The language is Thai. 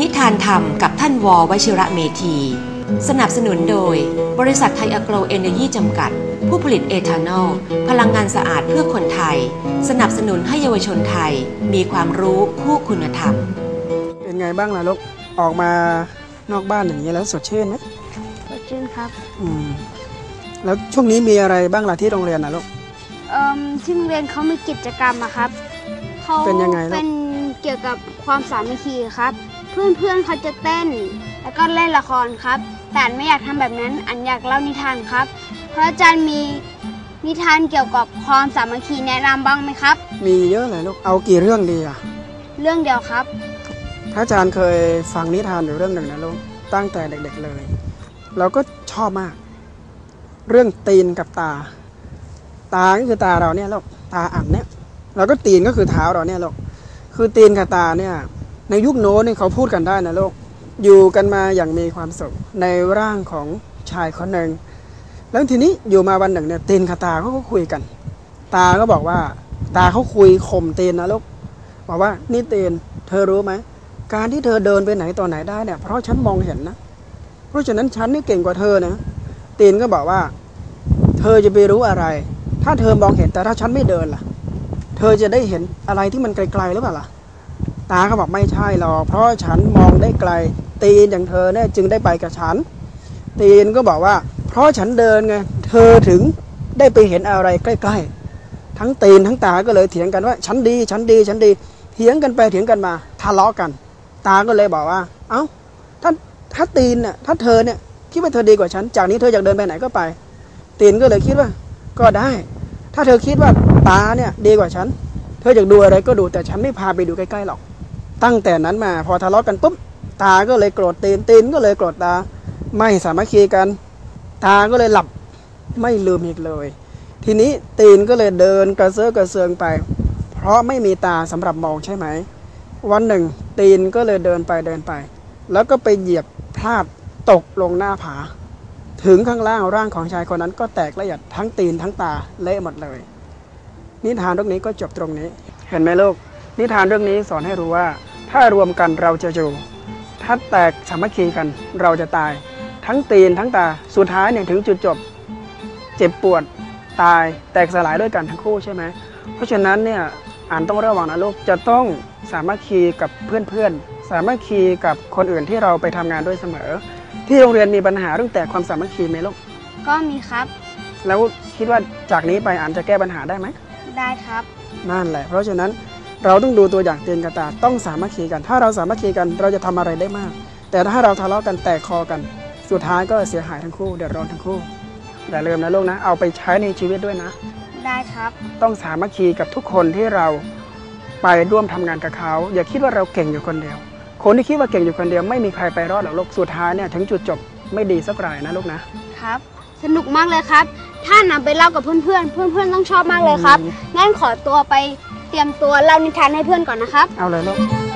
นิทานธรรมกับท่านววชิระเมธี สนับสนุนโดย บริษัทไทยอโกรเอเนยีจำกัด ผู้ผลิตเอทานอล พลังงานสะอาดเพื่อคนไทย สนับสนุนให้เยาวชนไทย มีความรู้คู่คุณธรรม เป็นไงบ้างล่ะลูกออกมานอกบ้านอย่างนี้แล้วสดชื่นไหมสดชื่นครับอืมแล้วช่วงนี้มีอะไรบ้างล่ะที่โรงเรียนนะลูกเอ่มที่โรงเรียนเขามีกิจกรรมอะครับเขาเป็นยังไงลูกเป็นเกี่ยวกับความสามัคคีครับ เพื่อนเพื่อนๆเขาจะเต้น แล้วก็เล่นละครครับแต่อันไม่อยากทำแบบนั้น อันอยากเล่านิทานครับพระอาจารย์มีนิทานเกี่ยวกับความสามัคคีแนะนำบ้างไหมครับ มีเยอะเลยลูก เอากี่เรื่องดีอะเรื่องเดียวครับ พระอาจารย์เคยฟังนิทานอยู่เรื่องหนึ่งนะลูก ตั้งแต่เด็ก ๆเลย เราก็ชอบมาก เรื่องตีนกับตา ตาก็คือตาเราเนี่ยลูก ตาอ่ำเนี่ยแล้วก็ตีนก็คือเท้าเราเนี่ยลูก คือตีนกับตาเนี่ย ในยุคโน้นนี่เขาพูดกันได้นะลูกอยู่กันมาอย่างมีความสุขในร่างของชายคนหนึ่ง แล้วทีนี้อยู่มาวันหนึ่งเนี่ยตีนกับตาเขาก็คุยกัน ตาก็บอกว่า ตาเขาคุยข่มตีนนะลูกบอกว่านี่ตีนเธอรู้ไหมการที่เธอเดินไปไหนต่อไหนได้เนี่ยเพราะฉันมองเห็นนะ เพราะฉะนั้นฉันนี่เก่งกว่าเธอนะตีนก็บอกว่า เธอจะไปรู้อะไร ถ้าเธอมองเห็นแต่ถ้าฉันไม่เดินล่ะ เธอจะได้เห็นอะไรที่มันไกลๆหรือเปล่าล่ะ ตาก็บอกไม่ใช่หรอกเพราะฉันมองได้ไกล ตีนอย่างเธอเนี่ยจึงได้ไปกับฉัน ตีนก็บอกว่า เพราะฉันเดินไงเธอถึงได้ไปเห็นอะไรใกล้ ๆ ทั้งตีนทั้งตาก็เลยเถียงกันว่า ฉันดี ฉันดี ฉันดีเถียงกันไปเถียงกันมาทะเลาะกัน ตาก็เลยบอกว่า เอ้าถ้าถ้าตีนเนี่ยถ้าเธอเนี่ยคิดว่าเธอดีกว่าฉัน จากนี้เธออยากเดินไปไหนก็ไป ตีนก็เลยคิดว่า ก็ได้ ถ้าเธอคิดว่าตาเนี่ยดีกว่าฉัน เธออยากดูอะไรก็ดูแต่ฉันไม่พาไปดูใกล้ๆหรอก ตั้งแต่นั้นมาพอทะเลาะกันปุ๊บตาก็เลยโกรธตีนตีนก็เลยโกรธตา ไม่สามัคคีกัน ตาก็เลยหลับไม่ลืมอีกเลย ทีนี้ตีนก็เลยเดินกระเซาะกระเซิงไป เพราะไม่มีตาสำหรับมองใช่ไหม วันหนึ่ง ตีนก็เลยเดินไปเดินไป แล้วก็ไปเหยียบพลาดตกลงหน้าผา ถึงข้างล่างร่างของชายคนนั้นก็แตกละเอียดทั้งตีนทั้งตาเละหมดเลย นิทานเรื่องนี้ก็จบตรงนี้ เห็นไหมลูกนิทานเรื่องนี้สอนให้รู้ว่า ถ้ารวมกันเราจะอยู่ถ้าแตกสามัคคีกันเราจะตาย ทั้งตีนทั้งตาสุดท้ายเนี่ยถึงจุดจบ เจ็บปวดตายแตกสลายด้วยกันทั้งคู่ใช่ไหมเพราะฉะนั้นเนี่ยอ่านต้องระวังนะลูกจะต้องสามัคคีกับเพื่อนๆ สามัคคีกับคนอื่นที่เราไปทำงานด้วยเสมอ ที่โรงเรียนมีปัญหาเรื่องแตกความสามัคคีไหมลูกก็มีครับ แล้วคิดว่าจากนี้ไปอ่านจะแก้ปัญหาได้ไหมได้ครับนั่นแหละ เพราะฉะนั้น เราต้องดูตัวอย่างเตียนกระตาต้องสามัคคีกัน ถ้าเราสามัคคีกันเราจะทำอะไรได้มาก แต่ถ้าเราทะเลาะกันแตกคอกัน สุดท้ายก็เสียหายทั้งคู่เดือดร้อนทั้งคู่อย่าลืมนะลูกนะ เอาไปใช้ในชีวิตด้วยนะ ได้ครับ ต้องสามัคคีกับทุกคนที่เราไปร่วมทำงานกับเขา อย่าคิดว่าเราเก่งอยู่คนเดียว คนที่คิดว่าเก่งอยู่คนเดียวไม่มีใครไปรอดหรอกลูกสุดท้ายเนี่ยถึงจุดจบไม่ดีสักรายนะลูกนะครับ สนุกมากเลยครับ ถ้านำไปเล่ากับเพื่อนๆ เพื่อนๆต้องชอบมากเลยครับงั้นขอตัวไป เตรียมตัวเล่านิทานให้เพื่อนก่อนนะครับ เอาเลยลูก